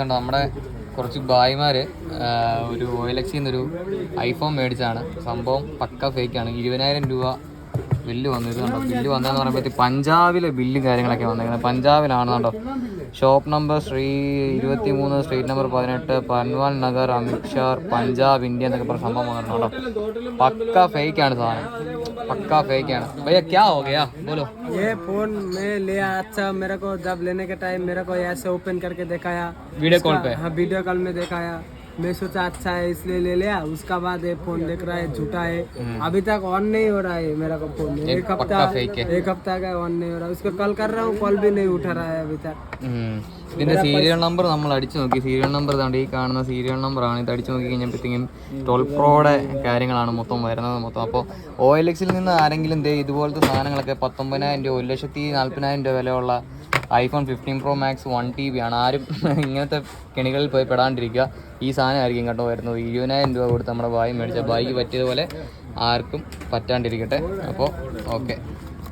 കണ്ടോ, നമ്മുടെ കുറച്ച് ബായിമാർ ഒരു എക്സിൽ നിന്നൊരു ഐഫോൺ മേടിച്ചാണ് സംഭവം പക്ക ഫേക്കാണ്. ഇരുപതിനായിരം രൂപ ബില്ല് വന്നത് കണ്ടോ. ബില്ല് വന്നതെന്ന് പറയുമ്പോഴത്തേക്ക് പഞ്ചാബിലെ ബില്ലും കാര്യങ്ങളൊക്കെ വന്നേക്കുന്നത്. പഞ്ചാബിലാണ് കണ്ടോ. ഷോപ്പ് നമ്പർ ശ്രീ ഇരുപത്തി മൂന്ന് സ്ട്രീറ്റ് നമ്പർ പതിനെട്ട് പൻവാൽ നഗർ അമിത്ഷാർ പഞ്ചാബ് ഇന്ത്യ എന്നൊക്കെ പറഞ്ഞ സംഭവം വന്നിട്ടുണ്ട് കേട്ടോ പക്ക ഫേക്കാണ് സാധനം. पक्का फेक आना भैया क्या हो गया? बोलो। ये फ़ोन मैं लिया अच्छा मेरे को जब लेने के टाइम मेरे को ऐसे ओपन करके देखाया। वीडियो कॉल पे? हाँ वीडियो कॉल में देखाया। मैं सोचा अच्छा है इसलिए ले लिया उसका बाद ये फोन देख रहा है झूठा है अभी तक ऑन नहीं हो रहा है मेरा को फोन ये एक हफ्ता पक्का fake है। एक हफ्ता का ऑन नहीं हो रहा है उसको कॉल कर रहा हूँ कॉल भी नहीं उठा रहा है अभी तक ഉം. ഇതിന്റെ സീരിയൽ നമ്പർ നമ്മൾ അടിച്ചു നോക്കി സീരിയൽ നമ്പർ ഇതാണ്ട് ഈ കാണുന്ന സീരിയൽ നമ്പർ ആണ് ഇത് അടിച്ചു നോക്കി കഴിഞ്ഞപ്പോഴത്തേക്കും ട്വൽവ് പ്രോയുടെ കാര്യങ്ങളാണ് മൊത്തം വരുന്നത് മൊത്തം അപ്പോൾ ഒ എൽ എക്സിൽ നിന്ന് ആരെങ്കിലും ദേ ഇതുപോലത്തെ സാധനങ്ങളൊക്കെ പത്തൊമ്പതിനായിരം രൂപ ഒരു ലക്ഷത്തി നാൽപ്പതിനായിരം രൂപ വിലയുള്ള iPhone fifteen pro max one T B ആണ്. ആരും ഇങ്ങനത്തെ കെണികളിൽ പോയി പെടാണ്ടിരിക്കുക. ഈ സാധനമായിരിക്കും കേട്ടോ വരുന്നത്. ഇരുപതിനായിരം രൂപ കൊടുത്ത് നമ്മുടെ ബായി മേടിച്ച? ബായിക്ക് പറ്റിയതുപോലെ ആർക്കും പറ്റാണ്ടിരിക്കട്ടെ. അപ്പോൾ ഓക്കെ